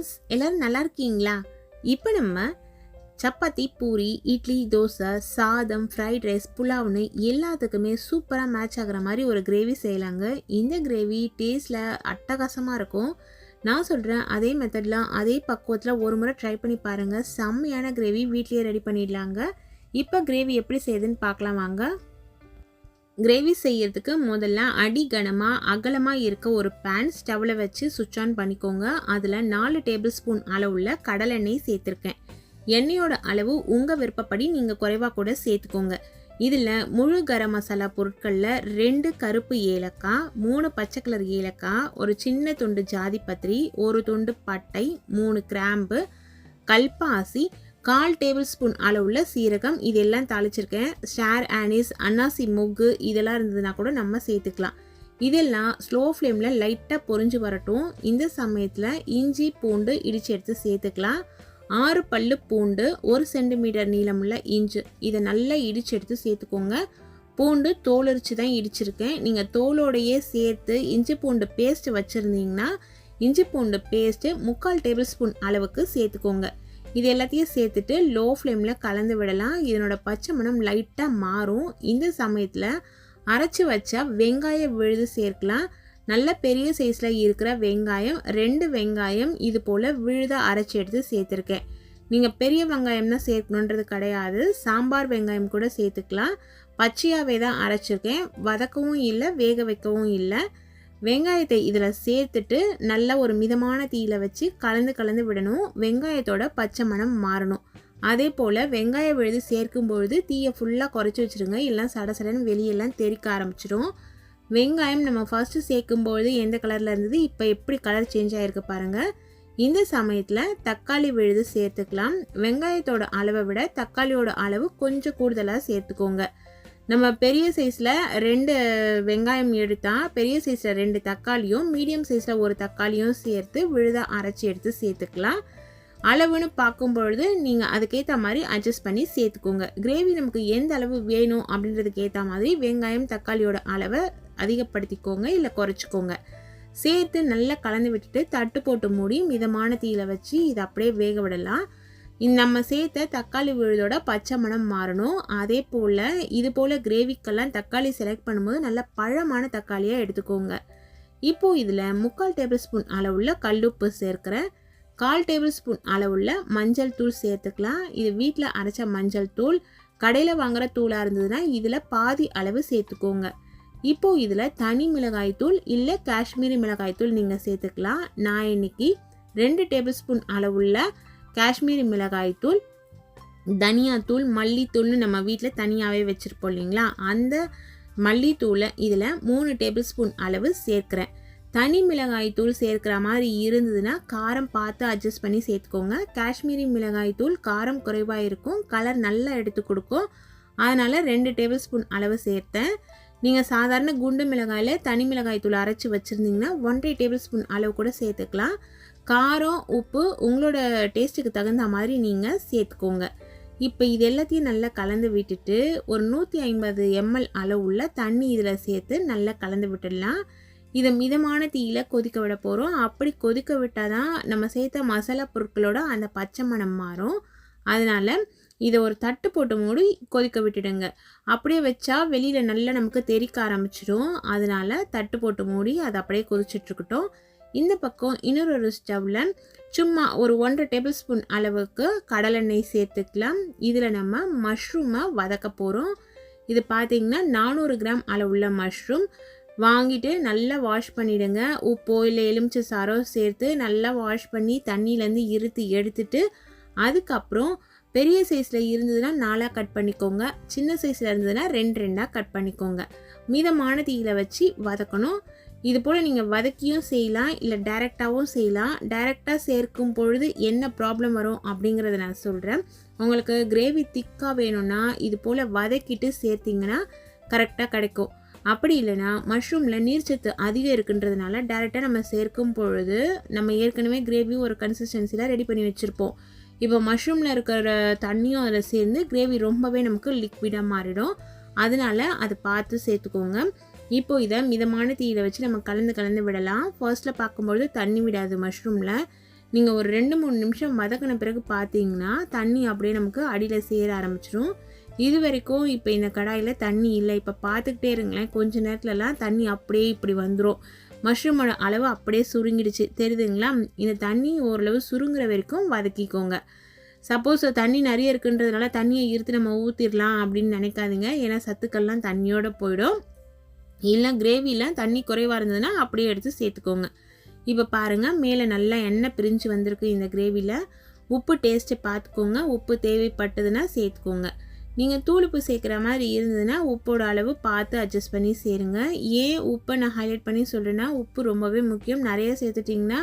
Friends எல்லோரும் நல்லா இருக்கீங்களா? இப்போ நம்ம சப்பாத்தி பூரி இட்லி தோசை சாதம் ஃப்ரைட் ரைஸ் புலாவ்னு எல்லாத்துக்குமே சூப்பராக மேட்ச் ஆகிற மாதிரி ஒரு கிரேவி செய்யலாங்க. இந்த கிரேவி டேஸ்டில் அட்டகாசமாக இருக்கும். நான் சொல்கிறேன் அதே மெத்தட்லாம் அதே பக்குவத்தில் ஒரு முறை ட்ரை பண்ணி பாருங்கள் செம்மையான கிரேவி வீட்லேயே ரெடி பண்ணிடலாங்க. இப்போ கிரேவி எப்படி செய்யுதுன்னு பார்க்கலாம் வாங்க. கிரேவி செய்யறதுக்கு முதல்ல அடி கனமாக அகலமாக இருக்க ஒரு பேன் ஸ்டவ்வில் வச்சு சுவிட்ச் ஆன் பண்ணிக்கோங்க. அதில் நாலு டேபிள் ஸ்பூன் அளவுள்ள கடலெண்ணெய் சேர்த்துருக்கேன். எண்ணெயோட அளவு உங்கள் விருப்பப்படி நீங்கள் குறைவாக கூட சேர்த்துக்கோங்க. இதில் முழு கரம் மசாலா பொருட்களில் ரெண்டு கருப்பு ஏலக்காய் மூணு பச்சை கலர் ஏலக்காய் ஒரு சின்ன துண்டு ஜாதிபத்திரி ஒரு துண்டு பட்டை மூணு கிராம்பு கல்பாசி கால் டேபிள் ஸ்பூன் அளவுள்ள சீரகம் இதெல்லாம் தாளிச்சிருக்கேன். ஸ்டார் ஆனிஸ் அன்னாசி மொக்கு இதெல்லாம் இருந்ததுன்னா கூட நம்ம சேர்த்துக்கலாம். இதெல்லாம் ஸ்லோ ஃப்ளேமில் லைட்டாக பொரிஞ்சு வரட்டும். இந்த சமயத்தில் இஞ்சி பூண்டு இடித்து எடுத்து சேர்த்துக்கலாம். ஆறு பல்லு பூண்டு ஒரு சென்டிமீட்டர் நீளமுள்ள இஞ்சி இதை நல்லா இடித்து எடுத்து சேர்த்துக்கோங்க. பூண்டு தோலுரிச்சு தான் இடிச்சிருக்கேன். நீங்கள் தோலோடையே சேர்த்து இஞ்சி பூண்டு பேஸ்ட் வச்சுருந்தீங்கன்னா இஞ்சி பூண்டு பேஸ்ட்டு முக்கால் டேபிள் ஸ்பூன் அளவுக்கு சேர்த்துக்கோங்க. இது எல்லாத்தையும் சேர்த்துட்டு லோ ஃப்ளேமில் கலந்து விடலாம். இதனோட பச்சை மணம் லைட்டாக மாறும். இந்த சமயத்தில் அரைச்சி வச்சா வெங்காய விழுது சேர்க்கலாம். நல்ல பெரிய சைஸில் இருக்கிற வெங்காயம் ரெண்டு வெங்காயம் இது போல் விழுதாக அரைச்சி எடுத்து சேர்த்துருக்கேன். நீங்கள் பெரிய வெங்காயம் தான் சேர்க்கணுன்றது கிடையாது. சாம்பார் வெங்காயம் கூட சேர்த்துக்கலாம். பச்சையாகவே தான் அரைச்சிருக்கேன். வதக்கவும் இல்லை வேக வைக்கவும் இல்லை. வெங்காயத்தை இதில் சேர்த்துட்டு நல்ல ஒரு மிதமான தீயில வச்சு கலந்து கலந்து விடணும். வெங்காயத்தோட பச்சை மணம் மாறணும். அதே போல் வெங்காய விழுது சேர்க்கும் பொழுது தீயை ஃபுல்லாக குறைச்சி வச்சுருங்க. எல்லாம் சடசடன்னு வெளியெல்லாம் தெறிக்க ஆரம்பிச்சிடும் வெங்காயம் நம்ம ஃபஸ்ட்டு சேர்க்கும்பொழுது எந்த கலரில் இருந்தது இப்போ எப்படி கலர் சேஞ்ச் ஆகிருக்கு பாருங்கள் இந்த சமயத்தில் தக்காளி விழுது சேர்த்துக்கலாம். வெங்காயத்தோட அளவை விட தக்காளியோட அளவு கொஞ்சம் கூடுதலாக சேர்த்துக்கோங்க. நம்ம பெரிய சைஸில் ரெண்டு வெங்காயம் எடுத்தால் பெரிய சைஸில் ரெண்டு தக்காளியும் மீடியம் சைஸில் ஒரு தக்காளியும் சேர்த்து விழுதாக அரைச்சி எடுத்து சேர்த்துக்கலாம். அளவுன்னு பார்க்கும் பொழுது நீங்கள் அதுக்கேற்ற மாதிரி அட்ஜஸ்ட் பண்ணி சேர்த்துக்கோங்க. கிரேவி நமக்கு எந்த அளவு வேணும் அப்படின்றதுக்கு ஏற்ற மாதிரி வெங்காயம் தக்காளியோட அளவை அதிகப்படுத்திக்கோங்க இல்லை குறைச்சிக்கோங்க. சேர்த்து நல்லா கலந்து விட்டுட்டு தட்டு போட்டு மூடி மிதமான தீயில வச்சு இதை அப்படியே வேக விடலாம். நம்ம சேர்த்த தக்காளி விழுதோட பச்சை மணம் மாறணும். அதே போல் இது போல் கிரேவிக்கெல்லாம் தக்காளி செலக்ட் பண்ணும்போது நல்ல பழமான தக்காளியாக எடுத்துக்கோங்க. இப்போது இதில் முக்கால் டேபிள் ஸ்பூன் அளவுள்ள கல்லுப்பு சேர்க்குறேன். கால் டேபிள் ஸ்பூன் அளவுள்ள மஞ்சள் தூள் சேர்த்துக்கலாம். இது வீட்டில் அரைச்ச மஞ்சள் தூள் கடையில் வாங்குகிற தூளாக இருந்ததுன்னா இதில் பாதி அளவு சேர்த்துக்கோங்க. இப்போது இதில் தனி மிளகாய் தூள் இல்லை காஷ்மீரி மிளகாய் தூள் நீங்கள் சேர்த்துக்கலாம். நான் இன்னைக்கு ரெண்டு டேபிள் ஸ்பூன் அளவுள்ள காஷ்மீரி மிளகாய் தூள் தனியாத்தூள் மல்லித்தூள்னு நம்ம வீட்டில் தனியாகவே வச்சுருப்போம் இல்லைங்களா? அந்த மல்லித்தூளை இதில் மூணு டேபிள் ஸ்பூன் அளவு சேர்க்குறேன். தனி மிளகாய் தூள் சேர்க்குற மாதிரி இருந்ததுன்னா காரம் பார்த்து அட்ஜஸ்ட் பண்ணி சேர்த்துக்கோங்க. காஷ்மீரி மிளகாய் தூள் காரம் குறைவாக இருக்கும். கலர் நல்லா எடுத்து கொடுக்கும். அதனால் ரெண்டு டேபிள் ஸ்பூன் அளவு சேர்த்தேன். நீங்கள் சாதாரண குண்டு மிளகாயில் தனி மிளகாய் தூள் அரைச்சி வச்சுருந்தீங்கன்னா ஒன்றரை டேபிள் ஸ்பூன் அளவு கூட சேர்த்துக்கலாம். காரம் உப்பு உங்களோட டேஸ்ட்டுக்கு தகுந்த மாதிரி நீங்கள் சேர்த்துக்கோங்க. இப்போ இது எல்லாத்தையும் நல்லா கலந்து விட்டுட்டு ஒரு நூற்றி ஐம்பது எம்எல் அளவுள்ள தண்ணி இதில் சேர்த்து நல்லா கலந்து விட்டுடலாம். இதை மிதமான தீயில் கொதிக்க விட போகிறோம் அப்படி கொதிக்க விட்டால் தான் நம்ம சேர்த்த மசாலா பொருட்களோட அந்த பச்சை மணம் மாறும். அதனால் இதை ஒரு தட்டு போட்டு மூடி கொதிக்க விட்டுடுங்க. அப்படியே வச்சா வெளியில் நல்லா நமக்கு தெறிக்க ஆரம்பிச்சிடும் அதனால் தட்டு போட்டு மூடி அதை அப்படியே கொதிச்சிட்ருக்கட்டும் இந்த பக்கம் இன்னொரு ஸ்டவ்வில் சும்மா ஒரு ஒன்றரை டேபிள் ஸ்பூன் அளவுக்கு கடலெண்ணெய் சேர்த்துக்கலாம். இதில் நம்ம மஷ்ரூமை வதக்க போகிறோம் இது பார்த்திங்கன்னா நானூறு கிராம் அளவுள்ள மஷ்ரூம் வாங்கிட்டு நல்லா வாஷ் பண்ணிவிடுங்க உப்போ இல்லை எலுமிச்சை சாரோ சேர்த்து நல்லா வாஷ் பண்ணி தண்ணியிலேருந்து இருத்து எடுத்துட்டு அதுக்கப்புறம் பெரிய சைஸில் இருந்ததுன்னா நாலாக கட் பண்ணிக்கோங்க. சின்ன சைஸில் இருந்ததுன்னா ரெண்டு ரெண்டாக கட் பண்ணிக்கோங்க. மீதமான தீயில் வச்சு வதக்கணும். இது போல் நீங்கள் வதக்கியும் செய்யலாம் இல்லை டைரெக்டாகவும் செய்யலாம். டைரெக்டாக சேர்க்கும் பொழுது என்ன ப்ராப்ளம் வரும் அப்படிங்கிறத நான் சொல்கிறேன் உங்களுக்கு கிரேவி திக்காக வேணும்னா இது போல் வதக்கிட்டு சேர்த்திங்கன்னா கரெக்டாக கிடைக்கும். அப்படி இல்லைனா மஷ்ரூமில் நீர்ச்சத்து அதிகம் இருக்குன்றதுனால டேரெக்டாக நம்ம சேர்க்கும் பொழுது நம்ம ஏற்கனவே கிரேவி ஒரு கன்சிஸ்டன்சியில் ரெடி பண்ணி வச்சுருப்போம். இப்போ மஷ்ரூமில் இருக்கிற தண்ணியும் அதில் சேர்ந்து கிரேவி ரொம்பவே நமக்கு லிக்விடாக மாறிடும். அதனால அதை பார்த்து சேர்த்துக்கோங்க. இப்போ இதை மிதமான தீயில வச்சு நம்ம கலந்து கலந்து விடலாம். ஃபர்ஸ்ட்டில் பார்க்கும்பொழுது தண்ணி விடாது மஷ்ரூமில் நீங்கள் ஒரு ரெண்டு மூணு நிமிஷம் வதக்கின பிறகு பார்த்தீங்கன்னா தண்ணி அப்படியே நமக்கு அடியில் சேர ஆரம்பிச்சிடும் இது வரைக்கும் இப்போ இந்த கடாயில் தண்ணி இல்லை. இப்போ பார்த்துக்கிட்டே இருங்களேன். கொஞ்ச நேரத்துலலாம் தண்ணி அப்படியே இப்படி வந்துடும் மஷ்ரூமோட அளவு அப்படியே சுருங்கிடுச்சு. தெரியுதுங்களா? இந்த தண்ணி ஓரளவு சுருங்குற வரைக்கும் வதக்கிக்கோங்க. சப்போஸ் தண்ணி நிறைய இருக்குன்றதுனால தண்ணியை இருத்து நம்ம ஊற்றிடலாம் அப்படின்னு நினைக்காதீங்க. ஏன்னா சத்துக்கள்லாம் தண்ணியோடு போயிடும். இல்லை கிரேவியில் தண்ணி குறைவாக இருந்ததுன்னா அப்படியே எடுத்து சேர்த்துக்கோங்க. இப்போ பாருங்கள் மேலே நல்லா எண்ணெய் பிரிஞ்சு வந்திருக்கு இந்த கிரேவியில் உப்பு டேஸ்ட்டு பார்த்துக்கோங்க. உப்பு தேவைப்பட்டதுன்னா சேர்த்துக்கோங்க. நீங்கள் தூளுப்பு சேர்க்குற மாதிரி இருந்ததுன்னா உப்போட அளவு பார்த்து அட்ஜஸ்ட் பண்ணி சேருங்க. ஏன் உப்பை நான் ஹைலைட் பண்ணி சொல்கிறேன்னா உப்பு ரொம்பவே முக்கியம். நிறைய சேர்த்துட்டிங்கன்னா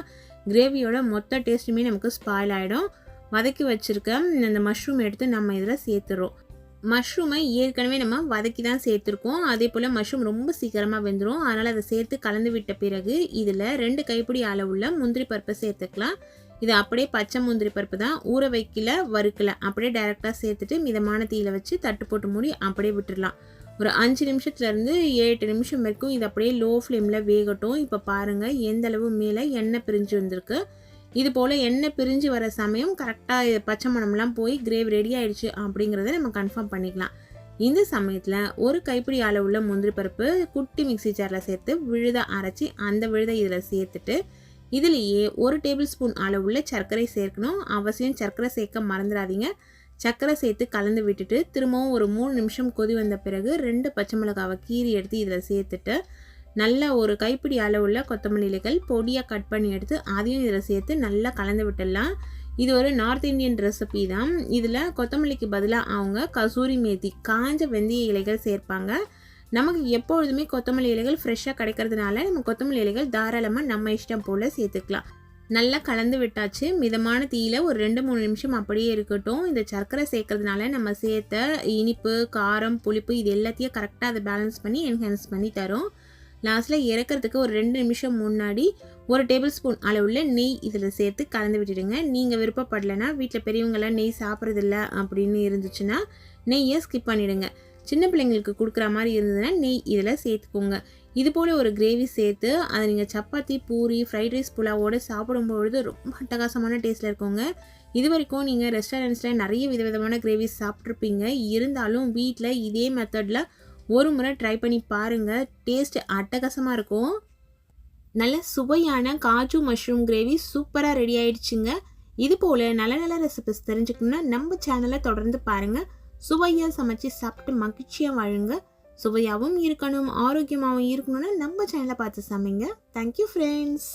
கிரேவியோட மொத்த டேஸ்ட்டுமே நமக்கு ஸ்பாயில் ஆகிடும் வதக்கி வச்சுருக்க இந்த மஷ்ரூம் எடுத்து நம்ம இதில் சேர்த்துறோம். மஷ்ரூமை ஏற்கனவே நம்ம வதக்கி தான் சேர்த்துருக்கோம். அதே போல் மஷ்ரூம் ரொம்ப சீக்கிரமாக வெந்துடும் அதனால் அதை சேர்த்து கலந்து விட்ட பிறகு இதில் ரெண்டு கைப்பிடி அளவுள்ள முந்திரி பருப்பை சேர்த்துக்கலாம். இது அப்படியே பச்சை முந்திரி பருப்பு தான் ஊற வைக்கல வறுக்கல. அப்படியே டைரெக்டாக சேர்த்துட்டு மிதமான தீயில வச்சு தட்டு போட்டு மூடி அப்படியே விட்டுடலாம் ஒரு அஞ்சு நிமிஷத்துலேருந்து ஏழு எட்டு நிமிஷம் வரைக்கும் இது அப்படியே லோ ஃப்ளேமில் வேகட்டும். இப்போ பாருங்கள் எந்த அளவு மேலே எண்ணெய் பிரிஞ்சு வந்திருக்கு. இது போல் எண்ணெய் பிரிஞ்சு வர சமயம் கரெக்டாக பச்சை மணம்லாம் போய் கிரேவி ரெடி ஆயிடுச்சு அப்படிங்கிறத நம்ம கன்ஃபார்ம் பண்ணிக்கலாம். இந்த சமயத்தில் ஒரு கைப்பிடி அளவுள்ள முந்திரி பருப்பு குட்டி மிக்சி ஜாரில் சேர்த்து விழுத அரைச்சி அந்த விழுதை இதில் சேர்த்துட்டு இதுலேயே ஒரு டேபிள் ஸ்பூன் அளவுள்ள சர்க்கரை சேர்க்கணும். அவசியம் சர்க்கரை சேர்க்க மறந்துடாதீங்க. சர்க்கரை சேர்த்து கலந்து விட்டுட்டு திரும்பவும் ஒரு மூணு நிமிஷம் கொதி வந்த பிறகு ரெண்டு பச்சை மிளகாவை கீறி எடுத்து இதில் சேர்த்துட்டு நல்ல ஒரு கைப்பிடி அளவுள்ள கொத்தமல்லி இலைகள் பொடியாக கட் பண்ணி எடுத்து அதையும் இதில் சேர்த்து நல்லா கலந்து விட்டுடலாம். இது ஒரு நார்த் இந்தியன் ரெசிபி தான். இதில் கொத்தமல்லிக்கு பதிலாக அவங்க கசூரி மேத்தி காஞ்ச வெந்தய இலைகள் சேர்ப்பாங்க. நமக்கு எப்பொழுதுமே கொத்தமல்லி இலைகள் ஃப்ரெஷ்ஷாக கிடைக்கிறதுனால நம்ம கொத்தமல்லி இலைகள் தாராளமாக நம்ம இஷ்டம் போல் சேர்த்துக்கலாம். நல்லா கலந்து விட்டாச்சு. மிதமான தீயில் ஒரு ரெண்டு மூணு நிமிஷம் அப்படியே இருக்கட்டும். இந்த சர்க்கரை சேர்க்கறதுனால நம்ம சேர்த்த இனிப்பு காரம் புளிப்பு இது எல்லாத்தையும் கரெக்டாக அதை பேலன்ஸ் பண்ணி என்ஹான்ஸ் பண்ணி தரும். லாஸ்ட்டில் இறக்கிறதுக்கு ஒரு ரெண்டு நிமிஷம் முன்னாடி ஒரு டேபிள் ஸ்பூன் அளவுள்ள நெய் இதில் சேர்த்து கலந்து விட்டுடுங்க. நீங்கள் விருப்பப்படலைன்னா வீட்டில் பெரியவங்களாம் நெய் சாப்பிட்றதில்ல அப்படின்னு இருந்துச்சுன்னா நெய்யை ஸ்கிப் பண்ணிவிடுங்க சின்ன பிள்ளைங்களுக்கு கொடுக்குற மாதிரி இருந்ததுன்னா நெய் இதில் சேர்த்துக்கோங்க. இது போல் ஒரு கிரேவி சேர்த்து அதை நீங்கள் சப்பாத்தி பூரி ஃப்ரைட் ரைஸ் புலாவோடு சாப்பிடும்பொழுது ரொம்ப அட்டகாசமான டேஸ்ட்டில் இருக்குங்க. இது வரைக்கும் நீங்கள் ரெஸ்டாரண்ட்ஸில் நிறைய விதவிதமான கிரேவிஸ் சாப்பிட்ருப்பீங்க இருந்தாலும் வீட்டில் இதே மெத்தடில் ஒரு முறை ட்ரை பண்ணி பாருங்கள் டேஸ்ட் அட்டகாசமாக இருக்கும். நல்ல சுவையான காஜு மஷ்ரூம் கிரேவி சூப்பராக ரெடி ஆயிடுச்சுங்க. இது போல் நல்ல நல்ல ரெசிபிஸ் தெரிஞ்சுக்கணுன்னா நம்ம சேனலை தொடர்ந்து பாருங்கள் சுவையாக சமைச்சு சாப்பிட்டு மகிழ்ச்சியாக வாழுங்க. சுவையாகவும் இருக்கணும் ஆரோக்கியமாகவும் இருக்கணும்னா நம்ம சேனலை பார்த்து சமைங்க. Thank you friends